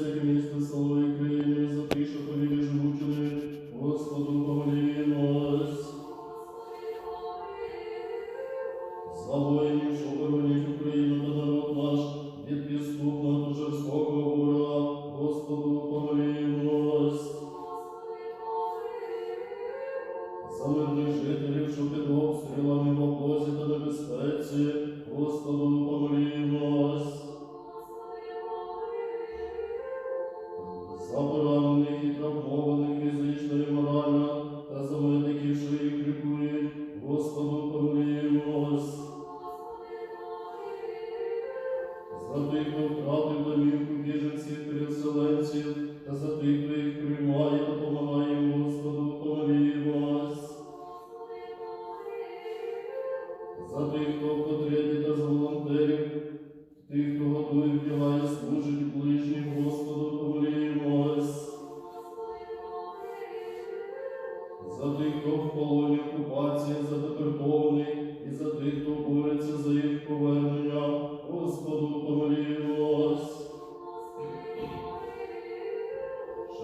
всяке місто, село і країни, за тих, що повірі живучими, Господу помолімось. За воїнів, що боронять Україну та народ наш від підступного та жорстокого ворога, Господу помолімось. За мирних жителів, що під Господу помолімось. За тих, хто втратив домівку біженців, переселенців, та за тих, хто їх приймає, допомагає Господу помолімось. За тих, хто в потребі та за волонтерів, тих, хто готує, вдягає,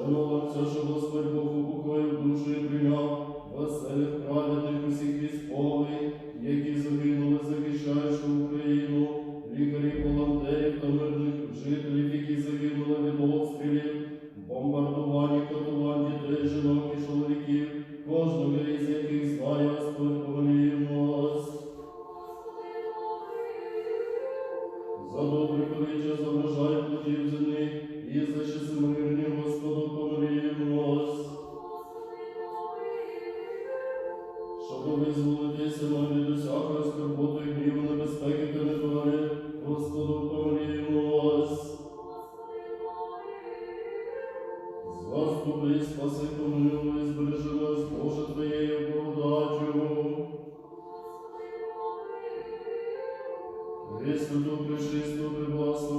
Молимося, що Господь Бог упокоїв душу і прийняв веселих праведних усіх військових, які загинули, захищаючи Україну, лікарів, волонтерів та мирних жителів, які загинули від обстрілів, бомбардувань, катувань дітей, жінок і чоловіків, кожного із яких знає Господь помолімось. За повіччя, за врожай плодів земних, і за часи Щоб визволитися нам від усякої скорботи, гніву, небезпеки та недолі, Господу помолімось. Заступи, спаси, помилуй, збережи нас, Боже, Твоєю благодаттю. Пресвяту, пречисту, приблагословену,